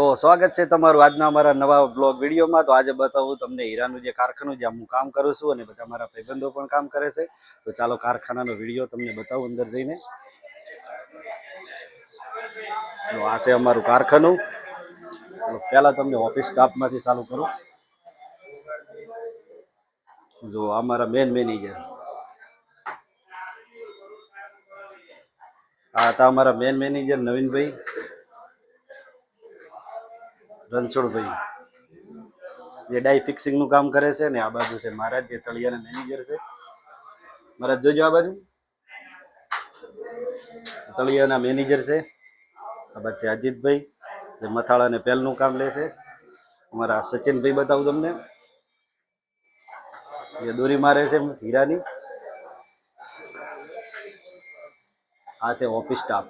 તો સ્વાગત છે તમારું આજના અમારા નવા બ્લોગ વિડીયોમાં. તો આજે બતાવું તમને હીરાનું જે કારખાનું જ્યાં હું કામ કરું છું અને બધા મારા ભાઈબંધો પણ કામ કરે છે. તો ચાલો કારખાનાનો વીડિયો તમને બતાવું અંદર જઈને. તો આ છે અમારું કારખાનું. પહેલા તમને ઓફિસ સ્ટાફમાંથી ચાલુ કરું. જો આ મારા મેન મેનેજર આ હતા અમારા મેન મેનેજર નવીનભાઈ. રણછોડભાઈ. જે ડાઈ ફિક્સિંગનું કામ કરે છે ને આ બાજુ છે મહારાજ, જે તળિયાના મેનેજર છે. મહારાજ, જોજો આ બાજુ. તળિયાના મેનેજર છે. આ બાજુ અજીતભાઈ, જે મથાળા ને પેલનું કામ લે છે. અમારા સચિનભાઈ બતાવું તમને. જે દોરી મારે છે હીરાની. આ છે ઓફિસ સ્ટાફ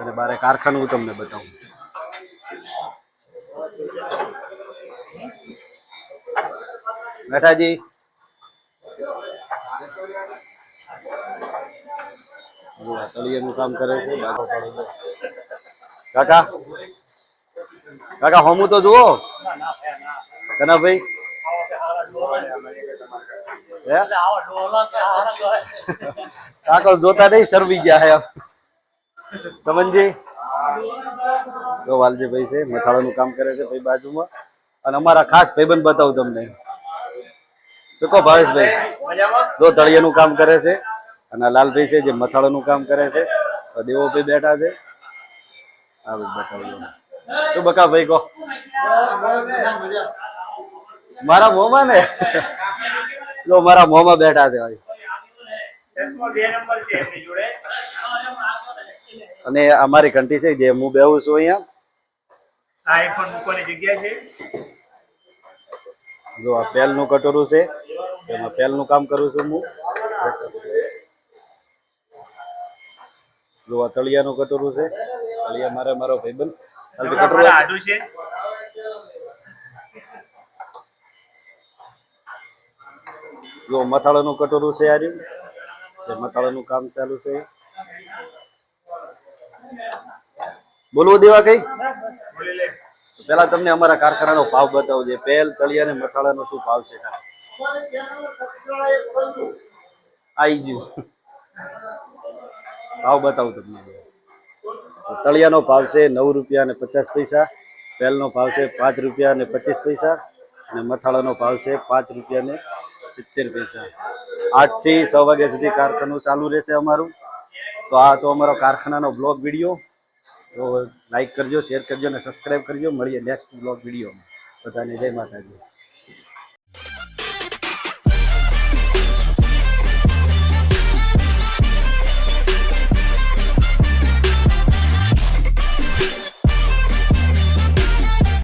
અને બારે કારખાનું હું તમને બતાવું. મેઠાજી જો તળિયાનું કામ કરે છે. કાકા. કાકા હોમું તો જુઓ. કનાભાઈ. કાકો જોતા નહીં શરમી ગયા હે સમનજી જો વાલજીભાઈ છે મથાળાનું કામ કરે છે ભાઈ બાજુમાં. અને અમારા ખાસ ભાઈબંધ બતાવું તમને. શું કહો ભાવેશભાઈ. જો તળિયાનું કામ કરે છે અને લાલભાઈ છે જે મથાળાનું કામ કરે છે તો દેવોભાઈ બેઠા છે. આ શું બકા ભાઈ કહો? મારા મોંમાં ને? જો મારા મોમાં બેઠા છે ભાઈ. અને અમારી ઘંટી છે જે હું બેહું છું અહીંયા. જો આ પેલનું કટોરું છે. એમાં પેલનું કામ કરું છું હું. જો આ તળિયાનું કટોરું છે. તળિયા મારે મારો ભાઈબંધ કટોરું છે. જો મથાળાનું કટોરું છે આ રહ્યું મથાળાનું કામ ચાલુ છે. બોલવું દેવા કઈ? પેલા તમને અમારા કારખાનાનો ભાવ બતાવો જે પેલ તળિયા અને મથાળાનો શું ભાવ છે? આઈ ગયું. ભાવ બતાવું તમને. તળિયાનો ભાવ છે નવ રૂપિયા અને પચાસ પૈસા પહેલનો ભાવ છે પાંચ રૂપિયા અને પચીસ પૈસા, અને મથાળાનો ભાવ છે પાંચ રૂપિયા ને સિત્તેર પૈસા. આઠથી છ વાગ્યા સુધી કારખાનું ચાલુ રહેશે અમારું. તો આ તો અમારો કારખાનાનો બ્લોગ વીડિયો. તો લાઈક કરજો, શેર કરજો અને સબસ્ક્રાઈબ કરજો. મળીએ નેક્સ્ટ બ્લોગ વિડીયોમાં. બધાને જય માતાજી.